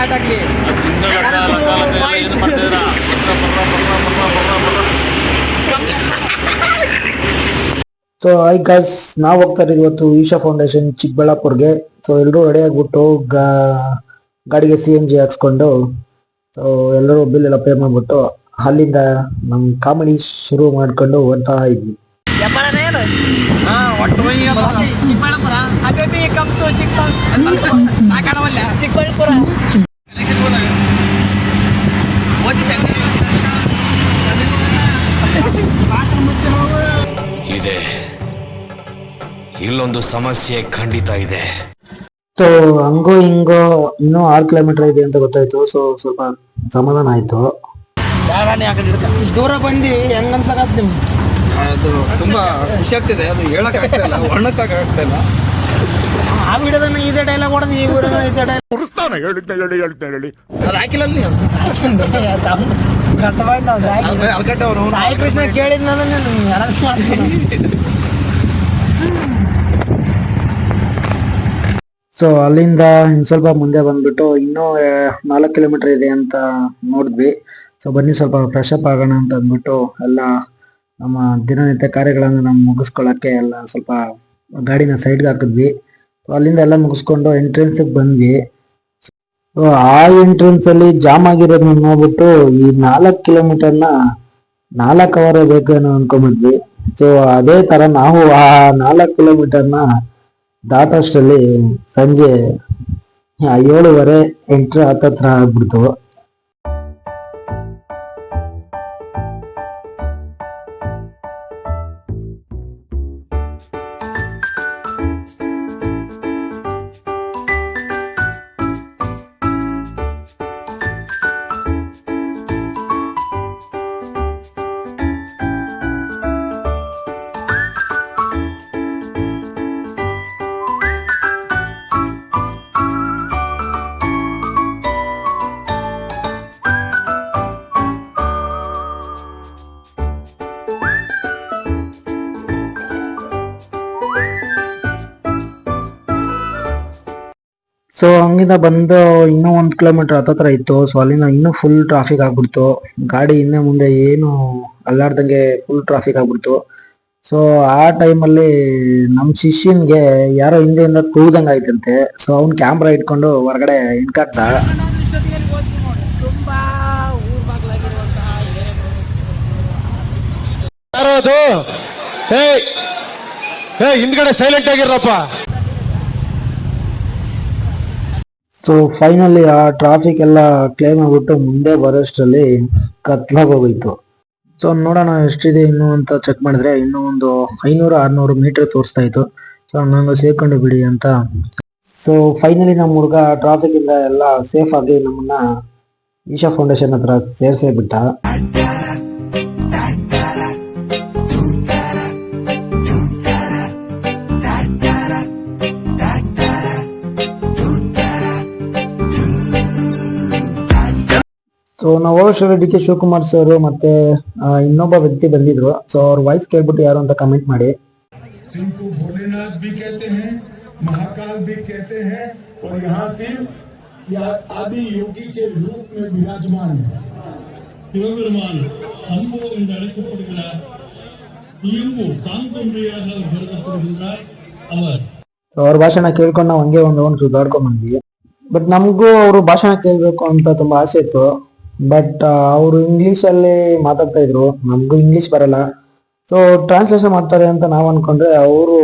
Start ಆಗಲಿ. So I ಗಸ್ ನಾವು ಹೋಗ್ತಾ ಇರೋದು ಇವತ್ತು ಈಶಾ ಫೌಂಡೇಶನ್ ಚಿಕ್ಕಬಳ್ಳಾಪುರ್ಗೆ. ಸೊ ಎಲ್ಲರೂ ರೆಡಿ ಆಗಿಬಿಟ್ಟು ಗಾ ಗಾಡಿಗೆ ಸಿ ಎನ್ ಜಿ ಹಾಕ್ಸ್ಕೊಂಡು ಸೊ ಎಲ್ಲರೂ ಬಿಲ್ ಎಲ್ಲ ಪೇ ಮಾಡಿಬಿಟ್ಟು ಅಲ್ಲಿಂದ ನಮ್ಮ ಕಾಮಿಡಿ ಶುರು ಮಾಡ್ಕೊಂಡು ಹೋಗ್ತಾ ಇದ್ವಿ. ಚಿಕ್ಕಬಳ್ಳಾಪುರ. ಇದೆ. ಇಲ್ಲೊಂದು ಸಮಸ್ಯೆ ಖಂಡಿತ ಇದೆ. ಸೊ ಹಂಗೋ ಹಿಂಗೋ ಇನ್ನೂ ಆರು ಕಿಲೋಮೀಟರ್ ಇದೆ ಅಂತ ಗೊತ್ತಾಯ್ತು. ಸೊ ಸ್ವಲ್ಪ ಸಮಾಧಾನ ಆಯ್ತು. ದೂರ ಬಂದು ಹೆಂಗ್ ಅನ್ಸಕತ್ ನಿಮ್ಗೆ? ಅದು ತುಂಬಾ ಖುಷಿ ಆಗ್ತಿದೆ. ಅದು ಹೇಳಕ್ ಆಗ್ತಾ ಇಲ್ಲ. ವರ್ಣಸಕ್ ಆಗ್ತಾ ಇಲ್ಲ. ಆ ವಿಡಿಯೋದನ್ನ ಇದೇ ಡೈಲಾಗ್ ಹೊಡೆದು ಈ ವಿಡಿಯೋದ ಇದೇ ಡೈಲಾಗ್ ಅದು ಹಾಕಿಲ್ಲ ಅಲ್ಲಿ ಅದು. ಅದು ಅಲ್ಕಟ್ಟೆ ಅವನು. ಸಾಯಿ ಕೃಷ್ಣ ಕೇಳಿದ್ನ ಸೊ ಅಲ್ಲಿಂದ ಇನ್ನು ಸ್ವಲ್ಪ ಮುಂದೆ ಬಂದ್ಬಿಟ್ಟು ಇನ್ನೂ ಆ, ನಾಲ್ಕು ಕಿಲೋಮೀಟರ್ ಇದೆ ಅಂತ ನೋಡಿದ್ವಿ. ಸೊ ಬನ್ನಿ ಸ್ವಲ್ಪ ಫ್ರೆಶ್ ಅಪ್ ಆಗೋಣ ಅಂತ ಅಂದ್ಬಿಟ್ಟು ಎಲ್ಲ ನಮ್ಮ ದಿನನಿತ್ಯ ಕಾರ್ಯಗಳನ್ನು ನಾವು ಮುಗಿಸ್ಕೊಳ್ಳೋಕ್ಕೆ ಎಲ್ಲ ಸ್ವಲ್ಪ ಗಾಡಿನ ಸೈಡ್ಗೆ ಹಾಕಿದ್ವಿ. ಅಲ್ಲಿಂದ ಎಲ್ಲ ಮುಗಿಸ್ಕೊಂಡು ಎಂಟ್ರೆನ್ಸಿಗೆ ಬಂದ್ವಿ. ಸೊ ಆ ಎಂಟ್ರೆನ್ಸ್ ಅಲ್ಲಿ ಜಾಮ್ ಆಗಿರೋದನ್ನ ನೋಡ್ಬಿಟ್ಟು ಈ ನಾಲ್ಕು ಕಿಲೋಮೀಟರ್ನ ನಾಲ್ಕು ಅವರ್ ಬೇಕೇನೋ ಅನ್ಕೊಂಬಿದ್ವಿ ಸೊ ಅದೇ ತರ ನಾವು ಆ ನಾಲ್ಕು ಕಿಲೋಮೀಟರ್ನ ದಾಟೋಷ್ಟರಲ್ಲಿ ಸಂಜೆ ಏಳುವರೆ ಎಂಟ್ರಿ ಹತ್ತತ್ರ ಆಗ್ಬಿಡ್ತು. ಸೊ ಹಂಗಿಂದ ಬಂದು ಇನ್ನೂ ಒಂದು ಕಿಲೋಮೀಟರ್ ಹತ್ತತ್ರ ಇತ್ತು. ಸೊ ಅಲ್ಲಿಂದ ಇನ್ನೂ ಫುಲ್ ಟ್ರಾಫಿಕ್ ಆಗ್ಬಿಡ್ತು. ಗಾಡಿ ಇನ್ನೇ ಮುಂದೆ ಏನು ಅಲ್ಲಾಡ್ದಂಗೆ ಫುಲ್ ಟ್ರಾಫಿಕ್ ಆಗ್ಬಿಡ್ತು. ಸೊ ಆ ಟೈಮಲ್ಲಿ ನಮ್ಮ ಶಿಷ್ಯನ್ಗೆ ಯಾರೋ ಹಿಂದೆಯಿಂದ ಕೂದಂಗೆ ಆಯ್ತಂತೆ. ಸೊ ಅವ್ನು ಕ್ಯಾಮ್ರಾ ಇಟ್ಕೊಂಡು ಹೊರಗಡೆ ಬಾಗ್ಲಾಗಿರುವಂತಹ ಯಾರದು ಹೇ ಹೇ ಹಿಂದ್ಗಡೆ ಸೈಲೆಂಟ್ ಆಗಿರಪ್ಪ ಸೊ ಫೈನಲಿ ಆ ಟ್ರಾಫಿಕ್ ಎಲ್ಲ ಕ್ಲೇಮ್ ಆಗ್ಬಿಟ್ಟು ಮುಂದೆ ಬರೋಷ್ಟರಲ್ಲಿ ಕತ್ಲಾಗೋಗೋಯ್ತು ಸೊ ನೋಡೋಣ ಎಷ್ಟಿದೆ, ಇನ್ನು ಅಂತ ಚೆಕ್ ಮಾಡಿದ್ರೆ ಇನ್ನೂ ಒಂದು ಐನೂರು, ಆರ್ನೂರು ಮೀಟರ್ ತೋರಿಸ್ತಾ ಇತ್ತು. ಸೊ ನಾನು ಸೇರ್ಕೊಂಡು ಬಿಡಿ ಅಂತ. ಸೊ ಫೈನಲಿ ನಮ್ಮ ಹುಡುಗ ಟ್ರಾಫಿಕ್ ಇಂದ ಎಲ್ಲ ಸೇಫ್ ಆಗಿ ನಮ್ಮನ್ನ ಈಶಾ ಫೌಂಡೇಶನ್ ಹತ್ರ ಸೇರ್ಸೇ ಬಿಟ್ಟ. ಸೊ ನಾವು ಹೋಗೋಷ್ಟರಲ್ಲಿ ಡಿ ಕೆ ಶಿವಕುಮಾರ್ ಸರ್ ಮತ್ತೆ ಆ, ಇನ್ನೊಬ್ಬ ವ್ಯಕ್ತಿ ಬಂದಿದ್ರು ಸೊ ಅವ್ರ ವಾಯ್ಸ್ ಕೇಳ್ಬಿಟ್ಟು ಯಾರು ಅಂತ ಕಮೆಂಟ್ ಮಾಡಿ सिंह को भोलेनाथ भी कहते हैं महाकाल भी कहते हैं और यहाँ सिर्फ या आदि योगी के रूप में विराजमान है சிவபெருமான் சம்போ என்று அழைக்கப்படுகிறார் சுயம்பு தான் தோன்றியாக கருதப்படுகின்றார் அவர் ಸೊ ಅವ್ರ ಭಾಷಣ ಕೇಳ್ಕೊಂಡು ನಾವು ಹಂಗೆ ಒಂದು ಒಂದು ಸುಧಾರ್ಕೊಂಡ್ ಬಂದ್ವಿ ಬಟ್ ನಮಗೂ ಅವರು ಭಾಷಣ ಕೇಳಬೇಕು ಅಂತ ತುಂಬಾ ಆಸೆ ಇತ್ತು ಬಟ್ uh, ಅವರು ಅಲ್ಲಿ ಮಾತಾಡ್ತಾ ಇದ್ರು. ನಮಗೂ ಇಂಗ್ಲಿಷ್ ಬರಲ್ಲ. ಸೊ ಟ್ರಾನ್ಸ್ಲೇಷನ್ ಮಾಡ್ತಾರೆ ಅಂತ ನಾವು ಅನ್ಕೊಂಡ್ರೆ ಅವರು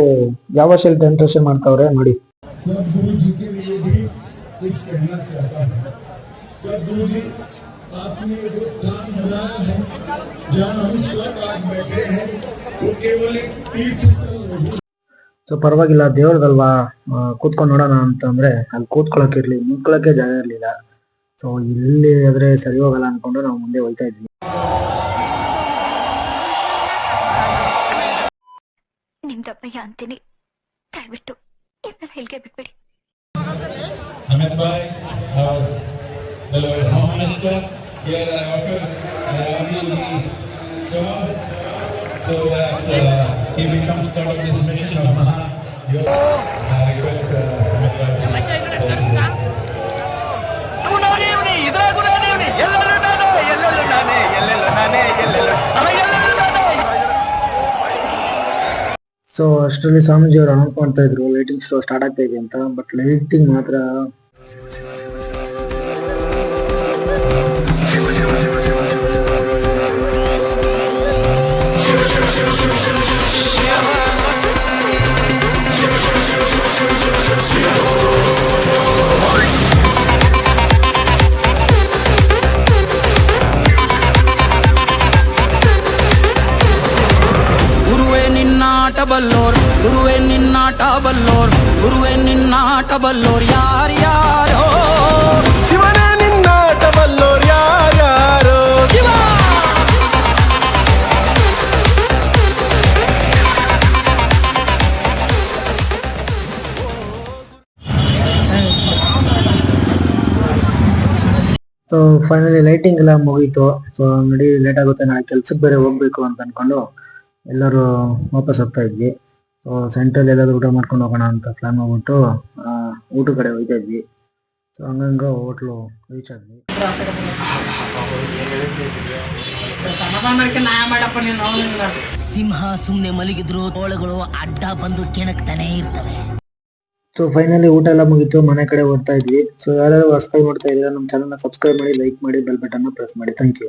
ಯಾವ ಶೈಲಿ ಟ್ರಾನ್ಸ್ಲೇಷನ್ ಮಾಡ್ತಾವ್ರೆ ನೋಡಿ. ಸೊ ಪರವಾಗಿಲ್ಲ, ದೇವ್ರದಲ್ವಾ ಕೂತ್ಕೊಂಡು ನೋಡೋಣ ಅಂತಂದ್ರೆ ಅಲ್ಲಿ ಕೂತ್ಕೊಳ್ಳೋಕೆ ಇರ್ಲಿ ನಿಂತ್ಕೊಳ್ಳೋಕೆ ಜಾಗ ಇರ್ಲಿಲ್ಲ. ಸೊ ಇಲ್ಲಿ ಆದ್ರೆ ಸರಿಯೋಗಲ ಅಂತಾಕೊಂಡು ನಾವು ಮುಂದೆ ಹೋಗ್ತಾ ಇದ್ದೀವಿ ನಿಮ್ಮಪ್ಪ ಯಾಂತಿನಿ ಕೈಬಿಟ್ಟು ಎಲ್ಲ ಇಲ್ಲಿಗೆ ಬಟ್ ಬಿಡಿ ಅಮಿತ್ бай ಅವರ ಜಲವಂತ ಚಿಯರ I offer and on the Jawab so ಅಷ್ಟರಲ್ಲಿ ಸ್ವಾಮೀಜಿ ಅವರು ಅನೌನ್ಸ್ ಮಾಡ್ತಾ ಇದ್ರು ಲೈಟಿಂಗ್ ಶೋ ಸ್ಟಾರ್ಟ್ ಆಗ್ತಾ ಇದೆ ಅಂತ. ಬಟ್ ಲೈಟಿಂಗ್ ಮಾತ್ರ ಬಲ್ಲೋರ್ ಗುರುವೆ ನಿನ್ನಾಟ ಬಲ್ಲೋರ್ ಯಾರ್ಯಾರೋ ಶಿವನೇ ನಿನ್ನಾಟ ಬಲ್ಲೋರ್ ಯಾರ್ಯಾರು ಸೊ ಫೈನಲಿ ಲೈಟಿಂಗ್ ಎಲ್ಲ ಮುಗೀತು. ಸೊ ನಡಿ ಲೇಟ್ ಆಗುತ್ತೆ ನಾಳೆ ಕೆಲ್ಸಕ್ಕೆ ಬೇರೆ ಹೋಗ್ಬೇಕು ಅಂತ ಅನ್ಕೊಂಡು ಎಲ್ಲರೂ ವಾಪಸ್ ಹೋಗ್ತಾ ಇದ್ವಿ. ಸೊ ಸೆಂಟ್ರಲ್ ಎಲ್ಲಾದ್ರೂ ಊಟ ಮಾಡ್ಕೊಂಡು ಹೋಗೋಣ ಅಂತ ಪ್ಲಾನ್ ಮಾಡ್ಬಿಟ್ಟು ಆ, ಊಟ ಕಡೆ ಹೋಗ್ತಾ ಇದ್ವಿ. ಸೊ ಹಂಗಂಗ ಹೋಟ್ಲು ರೀಚ್ ಆದ್ವಿ. ನ್ಯಾಯ ಮಾಡಪ್ಪ ನೀನು ಸಿಂಹ ಸುಮ್ನೆ ಮಲಗಿದ್ರು ತೋಳಗಳು ಅಡ್ಡ ಬಂದು ಕೆಣಕ್ತಾನೆ ಇರ್ತವೆ. ಸೊ ಫೈನಲಿ ಊಟ ಎಲ್ಲ ಮುಗಿತು ಮನೆ ಕಡೆ ಹೋಗ್ತಾ ಇದ್ವಿ. ಸೊ ಯಾರ್ಯಾರು ಹೊಸ್ತಾಗಿ ನೋಡ್ತಾ ಇದ್ದೀರಾ ನಮ್ಮ ಚಾನಲ್ನ ಸಬ್ಸ್ಕ್ರೈಬ್ ಮಾಡಿ ಲೈಕ್ ಮಾಡಿ ಬೆಲ್ ಬಟನ್ ಪ್ರೆಸ್ ಮಾಡಿ. Thank you